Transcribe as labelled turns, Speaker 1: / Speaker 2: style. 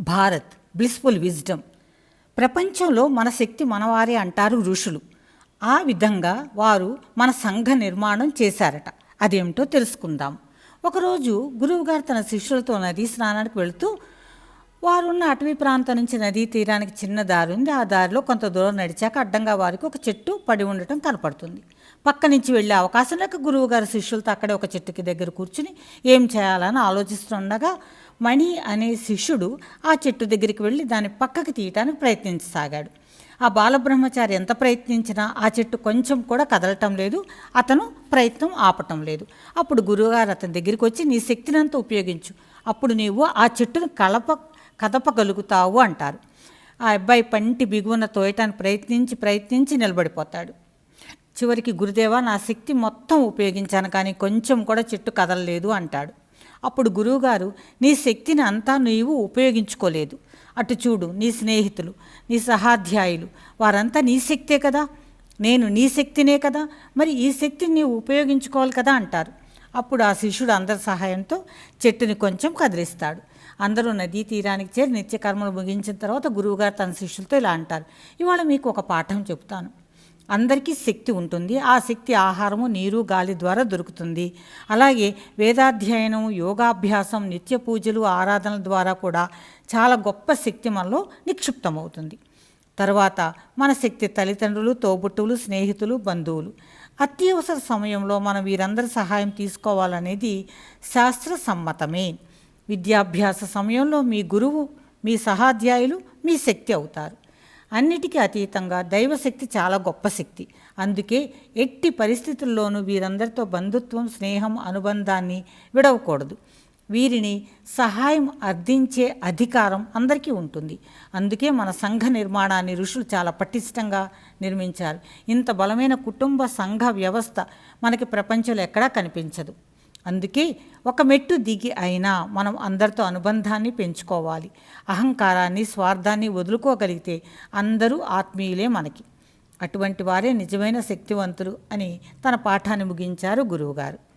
Speaker 1: Bharat blissful wisdom ప్రపంచంలో మన శక్తి మనవారే అంటారు ఋషులు. ఆ విధంగా వారు మన సంఘ నిర్మాణం చేశారట. అదేమిటో తెలుసుకుందాం. ఒకరోజు గురువుగారు తన శిష్యులతో నదీ స్నానానికి వెళుతూ వారున్న అటవీ ప్రాంతం నుంచి నదీ తీరానికి చిన్న దారి ఉంది. ఆ దారిలో కొంత దూరం నడిచాక అడ్డంగా వారికి ఒక చెట్టు పడి ఉండటం కనపడుతుంది. పక్క నుంచి వెళ్ళే అవకాశం లేక గురువుగారి శిష్యులతో అక్కడే ఒక చెట్టుకి దగ్గర కూర్చుని ఏం చేయాలని ఆలోచిస్తుండగా మణి అనే శిష్యుడు ఆ చెట్టు దగ్గరికి వెళ్ళి దాన్ని పక్కకి తీయటానికి ప్రయత్నించసాగాడు. ఆ బాలబ్రహ్మచారి ఎంత ప్రయత్నించినా ఆ చెట్టు కొంచెం కూడా కదలటం లేదు అతను ప్రయత్నం ఆపటం లేదు. అప్పుడు గురువుగారు అతని దగ్గరికి వచ్చి నీ శక్తినంతా ఉపయోగించు అప్పుడు నీవు ఆ చెట్టును కలప కదపగలుగుతావు అంటారు. ఆ అబ్బాయి పంటి బిగువన తోయటానికి ప్రయత్నించి ప్రయత్నించి నిలబడిపోతాడు. చివరికి గురుదేవ నా శక్తి మొత్తం ఉపయోగించాను కానీ కొంచెం కూడా చెట్టు కదలలేదు అంటాడు. అప్పుడు గురువుగారు నీ శక్తిని అంతా నీవు ఉపయోగించుకోలేదు. అటు చూడు నీ స్నేహితులు నీ సహాధ్యాయులు వారంతా నీ శక్తే కదా? నేను నీ శక్తినే కదా? మరి ఈ శక్తిని నీవు ఉపయోగించుకోవాలి కదా? అంటారు. అప్పుడు ఆ శిష్యుడు అందరి సహాయంతో చెట్టుని కొంచెం కదిలిస్తాడు. అందరూ నదీ తీరానికి చేరి నిత్యకర్మలు ముగించిన తర్వాత గురువుగారు తన శిష్యులతో ఇలా అంటారు. ఇవాళ మీకు ఒక పాఠం చెప్తాను. అందరికీ శక్తి ఉంటుంది. ఆ శక్తి ఆహారము నీరు గాలి ద్వారా దొరుకుతుంది. అలాగే వేదాధ్యయనం యోగాభ్యాసం నిత్య పూజలు ఆరాధనల ద్వారా కూడా చాలా గొప్ప శక్తి మనలో నిక్షిప్తమవుతుంది. తర్వాత మన శక్తి తల్లిదండ్రులు తోబుట్టువులు స్నేహితులు బంధువులు. అత్యవసర సమయంలో మనం వీరందరి సహాయం తీసుకోవాలనేది శాస్త్ర సమ్మతమే. విద్యాభ్యాస సమయంలో మీ గురువు మీ సహాధ్యాయులు మీ శక్తి అవుతారు. అన్నిటికీ అతీతంగా దైవశక్తి చాలా గొప్ప శక్తి. అందుకే ఎట్టి పరిస్థితుల్లోనూ వీరందరితో బంధుత్వం స్నేహం అనుబంధాన్ని విడవకూడదు. వీరిని సహాయం అర్థించే అధికారం అందరికీ ఉంటుంది. అందుకే మన సంఘ నిర్మాణాన్ని ఋషులు చాలా పటిష్టంగా నిర్మించారు. ఇంత బలమైన కుటుంబ సంఘ వ్యవస్థ మనకి ప్రపంచంలో ఎక్కడా కనిపించదు. అందుకే ఒక మెట్టు దిగి అయినా మనం అందరితో అనుబంధాన్ని పెంచుకోవాలి. అహంకారాన్ని స్వార్థాన్ని వదులుకోగలిగితే అందరూ ఆత్మీయులే మనకి. అటువంటి వారే నిజమైన శక్తివంతులు అని తన పాఠాన్ని ముగించారు గురువుగారు.